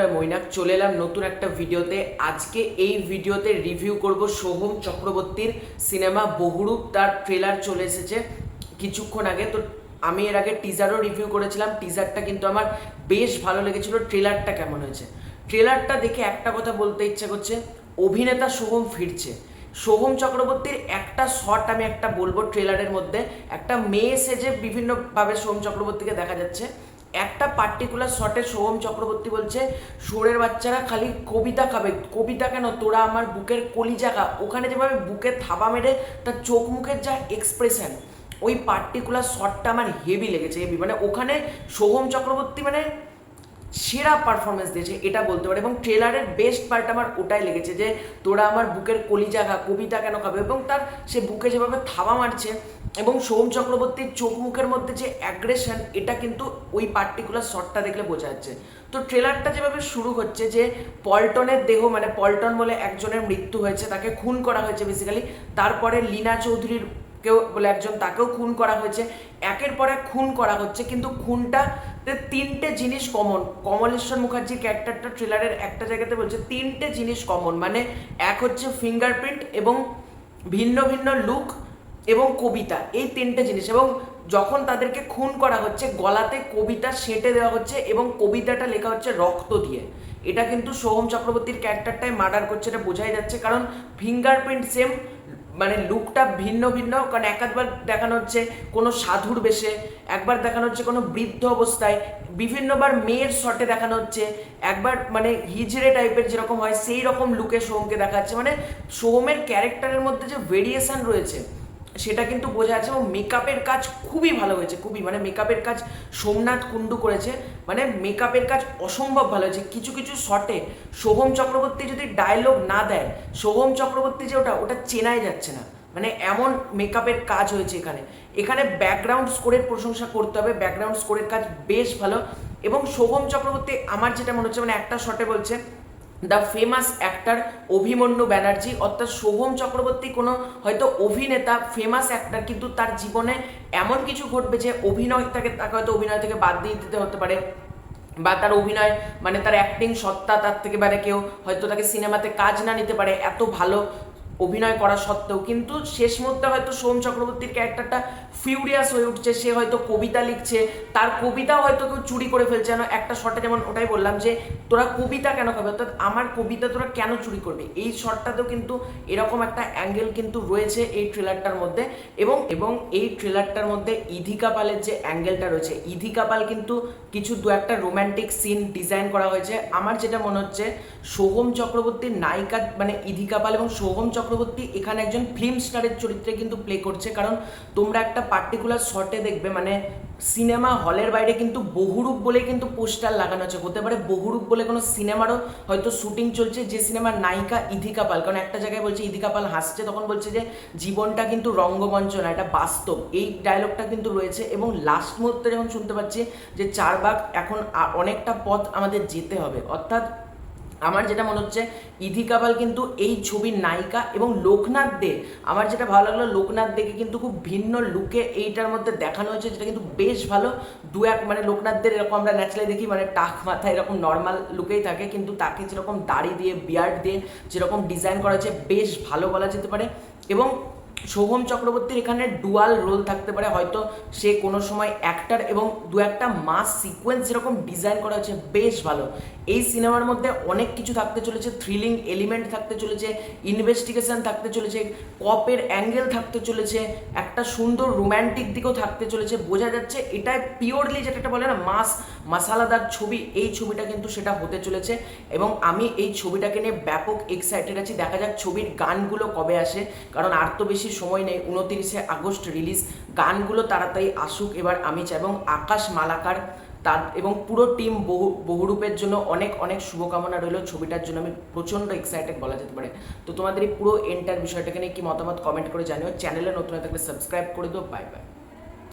বন্ধুরা মৈনাক, চলে এলাম নতুন একটা ভিডিওতে। আজকে এই ভিডিওতে রিভিউ করব সোহম চক্রবর্তীর সিনেমা বহুরূপ। তার ট্রেলার চলে এসেছে কিছুক্ষণ আগে। তো আমি এর আগে টিজারও রিভিউ করেছিলাম। টিজারটা কিন্তু আমার বেশ ভালো লেগেছিল। ট্রেলারটা কেমন হয়েছে? ট্রেলারটা দেখে একটা কথা বলতে ইচ্ছে করছে, অভিনেতা সোহম ফিরছে। সোহম চক্রবর্তীর একটা শট আমি একটা বলব ট্রেলারের মধ্যে। একটা মেয়ে সেজে বিভিন্নভাবে সোহম চক্রবর্তীকে দেখা যাচ্ছে একটা পার্টিকুলার শটে সোহম চক্রবর্তী বলছে সোরের বাচ্চারা খালি কবিতা খাবে। কবিতা কেন? তোরা আমার বুকের কলিজা খা। ওখানে যেভাবে বুকে থাবা মেরে তার চোখ মুখের যা এক্সপ্রেশন ওই পার্টিকুলার শটটা আমার হেভি লেগেছে হেভি মানে ওখানে সোহম চক্রবর্তী মানে সেরা পারফরমেন্স দিয়েছে, এটা বলতে পারে। এবং ট্রেলারের বেস্ট পার্ট আমার ওটাই লেগেছে যে, তোরা আমার বুকের কলিজা খা, কবিতা কেন খাবে? এবং তার সে বুকে যেভাবে থাবা মারছে, এবং সোম চক্রবর্তীর চোখ মুখের মধ্যে যে অ্যাগ্রেশন এটা কিন্তু ওই পার্টিকুলার শটটা দেখলে বোঝা যাচ্ছে। তো ট্রেলারটা যেভাবে শুরু হচ্ছে যে, পল্টনের দেহ মানে পল্টন বলে একজনের মৃত্যু হয়েছে, তাকে খুন করা হয়েছে বেসিক্যালি তারপরে লীনা চৌধুরীর কেউ বলে একজন, তাকেও খুন করা হয়েছে। একের পর এক খুন করা হচ্ছে, কিন্তু খুনটাতে তিনটে জিনিস কমন কমলেশ্বর মুখার্জির ক্যারেক্টারটা ট্রেলারের একটা জায়গাতে বলছে, তিনটে জিনিস কমন মানে এক হচ্ছে ফিঙ্গারপ্রিন্ট এবং ভিন্ন ভিন্ন লুক এবং কবিতা। এই তিনটে জিনিস। এবং যখন তাদেরকে খুন করা হচ্ছে, গলাতে কবিতা সেঁটে দেওয়া হচ্ছে এবং কবিতাটা লেখা হচ্ছে রক্ত দিয়ে। এটা কিন্তু সোহম চক্রবর্তীর ক্যারেক্টারটাই মার্ডার করছে, এটা বোঝাই যাচ্ছে। কারণ ফিঙ্গারপ্রিন্ট সেম মানে লুকটা ভিন্ন ভিন্ন, কারণ এক একবার দেখানো হচ্ছে কোনো সাধুর বেশে, একবার দেখানো হচ্ছে কোনো বৃদ্ধ অবস্থায়, বিভিন্নবার মেয়ের শটে দেখানো হচ্ছে, একবার মানে হিজড়ে টাইপের যেরকম হয় সেই রকম লুকে সোহমকে দেখাচ্ছে। মানে সোহমের ক্যারেক্টারের মধ্যে যে ভেরিয়েশন রয়েছে সেটা কিন্তু বোঝা যাচ্ছে এবং মেকআপের কাজ খুবই ভালো হয়েছে, খুবই। মানে মেকআপের কাজ সোমনাথ কুণ্ডু করেছে মানে মেকআপের কাজ অসম্ভব ভালো হয়েছে। কিছু কিছু শটে সোহম চক্রবর্তী যদি ডায়লগ না দেয়, সোহম চক্রবর্তী যে ওটা ওটা চেনাই যাচ্ছে না। মানে এমন মেকআপের কাজ হয়েছে এখানে। এখানে ব্যাকগ্রাউন্ড স্কোরের প্রশংসা করতে হবে ব্যাকগ্রাউন্ড স্কোরের কাজ বেশ ভালো। এবং সোহম চক্রবর্তী, আমার যেটা মনে হচ্ছে মানে একটা শটে বলছে the famous actor Abhimanyu Banerjee, অর্থাৎ শোভম চক্রবর্তী কোনো হয়তো অভিনেতা ফেমাস অ্যাক্টার কিন্তু তার জীবনে এমন কিছু ঘটবে যে অভিনয় তাকে তাকে হয়তো অভিনয় থেকে বাদ দিয়ে দিতে হতে পারে। বা তার অভিনয় মানে তার অ্যাক্টিং সত্তা তার থেকে বারে কেউ হয়তো তাকে সিনেমাতে কাজ না নিতে পারে। এত ভালো অভিনয় করা সত্ত্বেও। কিন্তু শেষ মুহূর্তে হয়তো সোম চক্রবর্তীর ক্যারেক্টারটা ফিউরিয়াস হয়ে উঠছে, সে হয়তো কবিতা লিখছে, তার কবিতাও হয়তো কেউ চুরি করে ফেলছে। যেন একটা শটে যেমন ওটাই বললাম যে, তোরা কবিতা কেন খাবে? অর্থাৎ আমার কবিতা তোরা কেন চুরি করবি? এই শটটাতেও কিন্তু এরকম একটা অ্যাঙ্গেল কিন্তু রয়েছে এই ট্রেলারটার মধ্যে। এবং এবং এই ট্রেলারটার মধ্যে ইধিকা পালের যে অ্যাঙ্গেলটা রয়েছে, ইধিকা পাল কিন্তু কিছু দু একটা রোম্যান্টিক সিন ডিজাইন করা হয়েছে। আমার যেটা মনে হচ্ছে, সোহম চক্রবর্তীর নায়িকা মানে ইধিকা পাল এবং সোহম চক্রবর্তী এখানে একজন ফিল্ম স্টারের চরিত্রে কিন্তু প্লে করছে। কারণ তোমরা একটা পার্টিকুলার শটে দেখবে মানে সিনেমা হলের বাইরে কিন্তু বহুরূপ বলে কিন্তু পোস্টার লাগানো আছে। হতে পারে বহুরূপ বলে কোনো সিনেমারও হয়তো শুটিং চলছে, যে সিনেমার নায়িকা ইধিকা পাল। কারণ একটা জায়গায় বলছে, ইধিকা পাল হাসছে, তখন বলছে যে জীবনটা কিন্তু রঙ্গমঞ্চ না, এটা বাস্তব। এই ডায়লগটা কিন্তু রয়েছে এবং লাস্ট মুহূর্তে যখন শুনতে পাচ্ছি যে চারবাগ এখন অনেকটা পথ আমাদের যেতে হবে। অর্থাৎ আমার যেটা মনে হচ্ছে, ইধি কাপাল কিন্তু এই ছবির নায়িকা এবং লোকনাথ দে, আমার যেটা ভালো লাগল লোকনাথ দেকে কিন্তু খুব ভিন্ন লুকে এইটার মধ্যে দেখানো হয়েছে, যেটা কিন্তু বেশ ভালো। দু এক মানে লোকনাথ দের এরকম আমরা ন্যাচারালি দেখি মানে টাক মাথা এরকম নর্মাল লুকেই থাকে, কিন্তু তাকে যেরকম দাড়ি দিয়ে বিয়ার্ড দিয়ে যেরকম ডিজাইন করা হয়েছে, বেশ ভালো বলা যেতে পারে। এবং শোভম চক্রবর্তীর এখানে ডুয়াল রোল থাকতে পারে। হয়তো সে কোনো সময় অ্যাক্টার এবং দু একটা মাস সিকোয়েন্স যেরকম ডিজাইন করা হয়েছে, বেশ ভালো। এই সিনেমার মধ্যে অনেক কিছু থাকতে চলেছে থ্রিলিং এলিমেন্ট থাকতে চলেছে ইনভেস্টিগেশন থাকতে চলেছে কপের অ্যাঙ্গেল থাকতে চলেছে, একটা সুন্দর রোম্যান্টিক দিকেও থাকতে চলেছে। বোঝা যাচ্ছে এটাই পিওরলি যেটা বলে না মাস মাসালাদার ছবি, এই ছবিটা কিন্তু সেটা হতে চলেছে এবং আমি এই ছবিটাকে নিয়ে ব্যাপক এক্সাইটেড আছি। দেখা যাক ছবির গানগুলো কবে আসে, কারণ আর তো বেশি সময় নেই। উনতিরিশে আগস্ট রিলিজ গানগুলো তাড়াতাড়ি আসুক এবার আমি চাই এবং আকাশ মালাকার তার এবং পুরো টিম বহু, বহুরূপের জন্য অনেক অনেক শুভকামনা রইল ছবিটার জন্য। আমি প্রচণ্ড এক্সাইটেড বলা যেতে পারে। তো তোমাদের এই পুরো এন্টার বিষয়টাকে নিয়ে কি মতামত কমেন্ট করে জানিও। চ্যানেলে নতুন থাকলে সাবস্ক্রাইব করে দিও। Bye bye